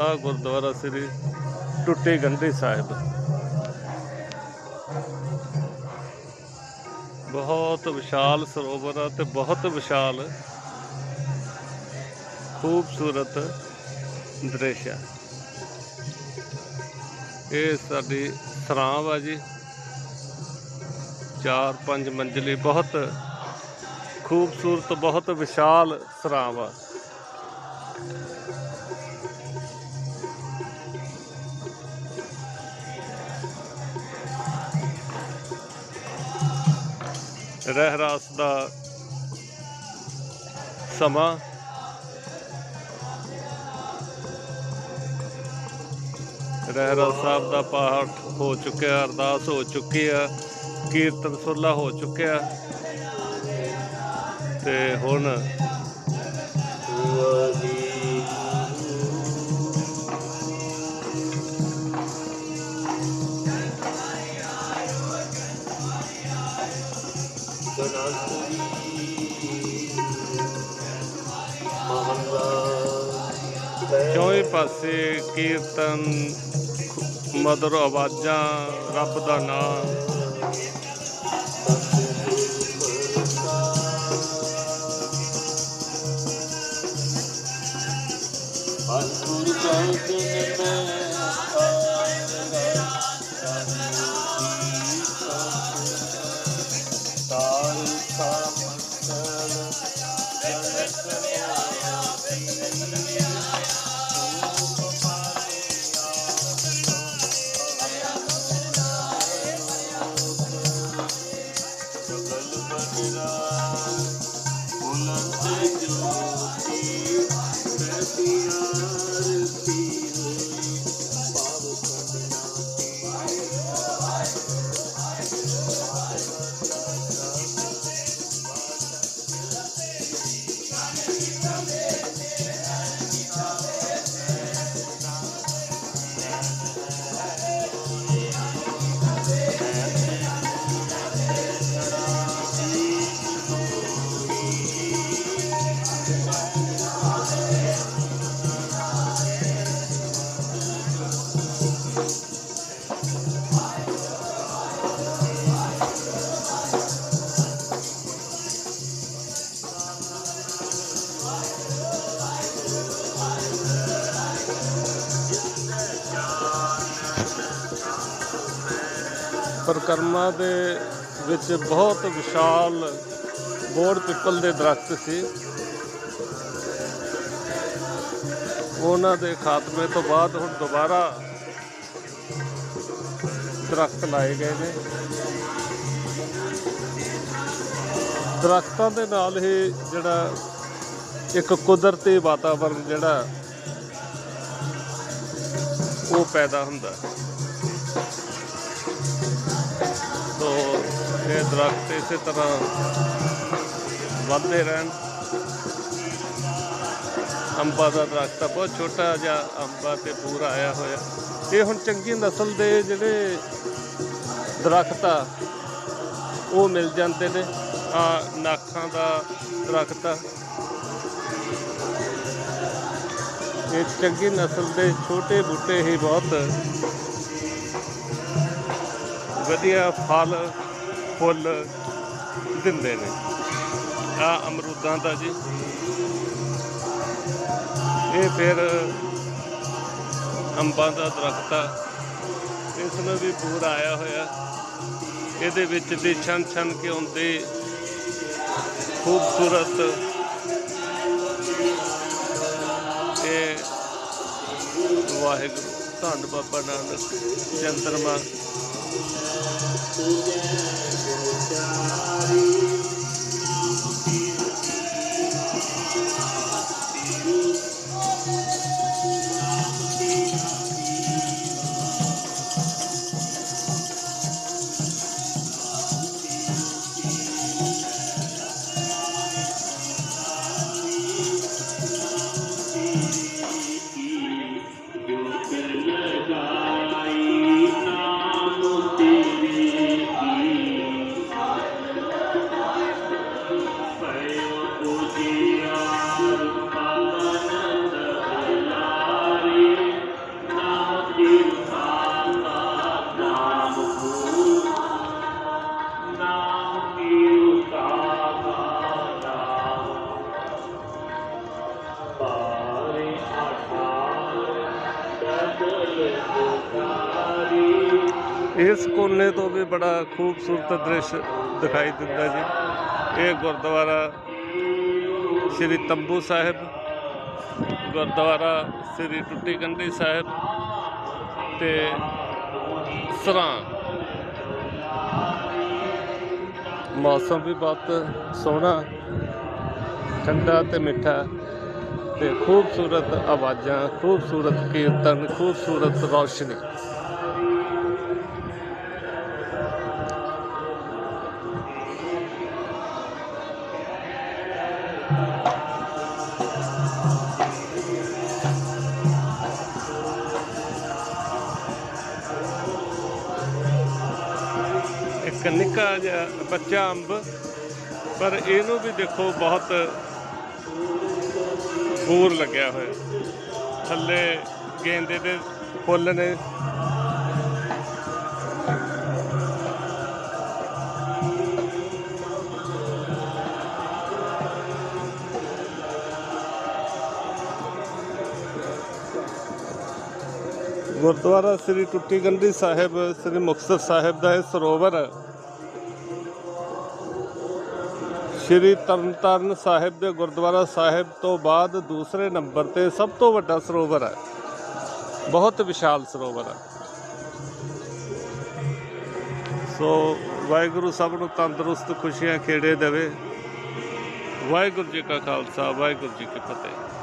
ਆ ਗੁਰਦੁਆਰਾ ਸ੍ਰੀ ਟੁੱਟੇ ਗੰਢੇ ਸਾਹਿਬ। ਬਹੁਤ ਵਿਸ਼ਾਲ ਸਰੋਵਰ ਆ ਤੇ ਬਹੁਤ ਵਿਸ਼ਾਲ ਖੂਬਸੂਰਤ ਦ੍ਰਿਸ਼ ਆ। ਇਹ ਸਾਡੀ ਸਰਾਂ ਆ ਜੀ। ਚਾਰ ਪੰਜ ਮੰਜ਼ਲੀ ਬਹੁਤ ਖੂਬਸੂਰਤ, ਬਹੁਤ ਵਿਸ਼ਾਲ ਸਰਾਂ ਆ। ਰਹਿਰਾਸ ਦਾ ਸਮਾਂ। ਰਹਿਰਾਸ ਸਾਹਿਬ ਦਾ ਪਾਠ ਹੋ ਚੁੱਕਿਆ, ਅਰਦਾਸ ਹੋ ਚੁੱਕੀ ਆ, ਕੀਰਤਨ ਸੁਰਲਾ ਹੋ ਚੁੱਕਿਆ। ਤੇ ਹੁਣ ਚੌਵੇਂ ਪਾਸੇ ਕੀਰਤਨ ਮధుਰ ਆਵਾਜ਼ਾਂ ਰੱਬ ਦਾ ਨਾਮ। ਅਨੁਰ ਗਗਨ ਪਰਿਕਰਮਾ ਦੇ ਵਿੱਚ ਬਹੁਤ ਵਿਸ਼ਾਲ ਬੋੜ ਪਿੱਪਲ ਦੇ ਦਰਖਤ ਸੀ। ਉਹਨਾਂ ਦੇ ਖਾਤਮੇ ਤੋਂ ਬਾਅਦ ਹੁਣ ਦੁਬਾਰਾ ਦਰਖਤ ਲਾਏ ਗਏ ਨੇ। ਦਰਖਤਾਂ ਦੇ ਨਾਲ ਹੀ ਜਿਹੜਾ ਇੱਕ ਕੁਦਰਤੀ ਵਾਤਾਵਰਣ ਜਿਹੜਾ ਉਹ ਪੈਦਾ ਹੁੰਦਾ। ਤੋ ਦਰਖਤ ਇਸੇ ਤਰ੍ਹਾਂ ਵੱਧਦੇ ਰਹਿਣ। ਅੰਬਾਂ ਦਾ ਦਰਖਤ ਆ, ਬਹੁਤ ਛੋਟਾ ਜਿਹਾ ਅੰਬਾਂ ਤੇ ਪੂਰਾ ਆਇਆ ਹੋਇਆ। ਇਹ ਹੁਣ ਚੰਗੀ ਨਸਲ ਦੇ ਜਿਹੜੇ ਦਰਖਤ ਆ, ਉਹ ਮਿਲ ਜਾਂਦੇ ਨੇ। ਆ ਨਾਖਾਂ ਦਾ ਦਰਖਤ ਆ। ਇਹ ਚੰਗੀ ਨਸਲ ਦੇ ਛੋਟੇ ਬੂਟੇ ਹੀ ਬਹੁਤ। ਵਧੀਆ ਫਲ ਫੁੱਲ ਦਿੰਦੇ ਨੇ। ਆ ਅਮਰੂਦਾਂ ਦਾ ਜੀ। ਇਹ ਫਿਰ ਅੰਬਾਂ ਦਾ ਦਰਖਤ ਆ। ਇਸ ਨੂੰ ਵੀ ਪੂਰਾ ਆਇਆ ਹੋਇਆ। ਇਹਦੇ ਵਿੱਚ ਦੀ ਛਨ ਛਨ ਕੇ ਹੁੰਦੇ ਖੂਬਸੂਰਤ ਇਹ ਵਾਹਿਗੁਰੂ। ਧੰਨ ਬਾਬਾ ਨਾਨਕ, ਚੰਦਰਮਾ। ਇਸ ਕੋਨੇ ਤੋਂ ਵੀ ਬੜਾ ਖੂਬਸੂਰਤ ਦ੍ਰਿਸ਼ ਦਿਖਾਈ ਦਿੰਦਾ ਜੀ। ਇਹ ਗੁਰਦੁਆਰਾ ਸ੍ਰੀ ਤੰਬੂ ਸਾਹਿਬ, ਗੁਰਦੁਆਰਾ ਸ੍ਰੀ ਟੁੱਟੀ ਕੰਢੀ ਸਾਹਿਬ ਤੇ ਸਰਾਂ। ਮੌਸਮ ਵੀ ਬਹੁਤ ਸੋਹਣਾ, ਠੰਡਾ ਤੇ ਮਿੱਠਾ ਤੇ ਖੂਬਸੂਰਤ ਆਵਾਜ਼ਾਂ, ਖੂਬਸੂਰਤ ਕੀਰਤਨ, ਖੂਬਸੂਰਤ ਰੌਸ਼ਨੀ। ਇੱਕ ਨਿੱਕਾ ਜਿਹਾ ਬੱਚਾ ਅੰਬ, ਪਰ ਇਹਨੂੰ ਵੀ ਦੇਖੋ ਬਹੁਤ ਬੂਰ ਲੱਗਿਆ ਹੋਇਆ। ਥੱਲੇ ਗੇਂਦੇ ਦੇ ਫੁੱਲ ਨੇ। ਗੁਰਦੁਆਰਾ ਸ੍ਰੀ ਟੁੱਟੀ ਗੰਢੀ ਸਾਹਿਬ, ਸ੍ਰੀ ਮੁਕਤਸਰ ਸਾਹਿਬ ਦਾ ਇਹ ਸਰੋਵਰ ਸ਼੍ਰੀ ਤਰਨਤਾਰਨ ਸਾਹਿਬ ਦੇ ਗੁਰਦੁਆਰਾ ਸਾਹਿਬ ਤੋਂ ਬਾਅਦ ਦੂਸਰੇ ਨੰਬਰ ਤੇ ਸਭ ਤੋਂ ਵੱਡਾ ਸਰੋਵਰ ਹੈ। ਬਹੁਤ ਵਿਸ਼ਾਲ ਸਰੋਵਰ ਹੈ। ਸੋ ਵਾਹਿਗੁਰੂ ਸਭ ਨੂੰ ਤੰਦਰੁਸਤ, ਖੁਸ਼ੀਆਂ ਖੇੜੇ ਦੇਵੇ। ਵਾਹਿਗੁਰੂ ਜੀ ਕਾ ਖਾਲਸਾ, ਵਾਹਿਗੁਰੂ ਜੀ ਕੀ ਫਤਿਹ।